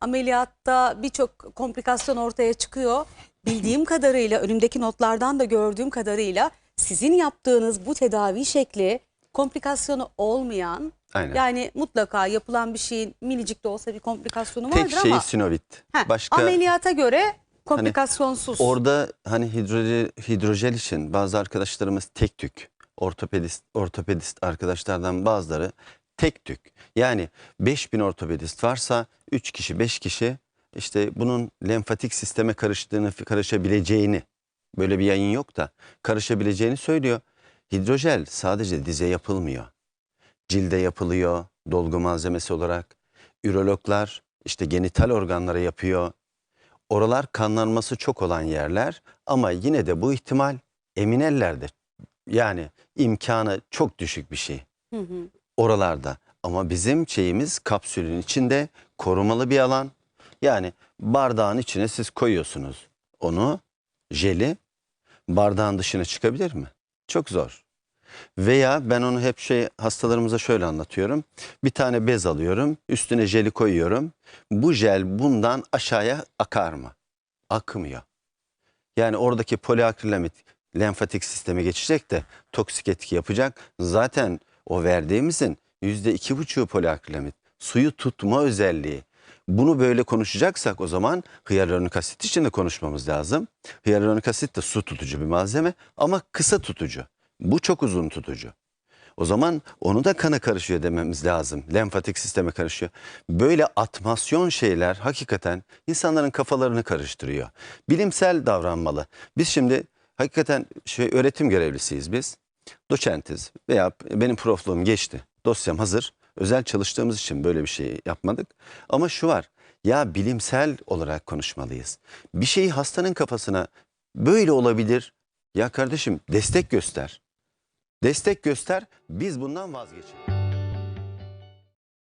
Ameliyatta birçok komplikasyon ortaya çıkıyor. Bildiğim kadarıyla önümdeki notlardan da gördüğüm kadarıyla sizin yaptığınız bu tedavi şekli komplikasyonu olmayan Aynen. yani mutlaka yapılan bir şeyin minicik de olsa bir komplikasyonu vardır Tek şey ama sinovit. Heh, Başka ameliyata göre komplikasyonsuz. orada hani hidrojel, hidrojel için bazı arkadaşlarımız tek tük. Ortopedist, ortopedist arkadaşlardan bazıları tek tük. Yani 5000 ortopedist varsa 3 kişi 5 kişi işte bunun lenfatik sisteme karıştığını karışabileceğini böyle bir yayın yok da karışabileceğini söylüyor. Hidrojel sadece dize yapılmıyor. Cilde yapılıyor dolgu malzemesi olarak. Ürologlar işte genital organlara yapıyor. Oralar kanlanması çok olan yerler ama yine de bu ihtimal emin ellerde. Yani imkanı çok düşük bir şey Hı hı. Oralarda. Ama bizim şeyimiz kapsülün içinde korumalı bir alan. Yani bardağın içine siz koyuyorsunuz onu, jeli. Bardağın dışına çıkabilir mi? Çok zor. Veya ben onu hep şey hastalarımıza şöyle anlatıyorum. Bir tane bez alıyorum, üstüne jeli koyuyorum. Bu jel bundan aşağıya akar mı? Akmıyor. Yani oradaki poliakrilamit lenfatik sisteme geçecek de toksik etki yapacak. Zaten o verdiğimizin yüzde iki buçuğu poliakrilamit. Suyu tutma özelliği. Bunu böyle konuşacaksak o zaman hyaluronik asit için de konuşmamız lazım. Hyaluronik asit de su tutucu bir malzeme ama kısa tutucu. Bu çok uzun tutucu. O zaman onu da kana karışıyor dememiz lazım. Lenfatik sisteme karışıyor. Böyle atmasyon şeyler hakikaten insanların kafalarını karıştırıyor. Bilimsel davranmalı. Biz şimdi hakikaten şey öğretim görevlisiyiz biz. Doçentiz veya benim profluğum geçti. Dosyam hazır. Özel çalıştığımız için böyle bir şey yapmadık. Ama şu var. Ya bilimsel olarak konuşmalıyız. Bir şeyi hastanın kafasına böyle olabilir. Ya kardeşim destek göster. Destek göster. Biz bundan vazgeçelim.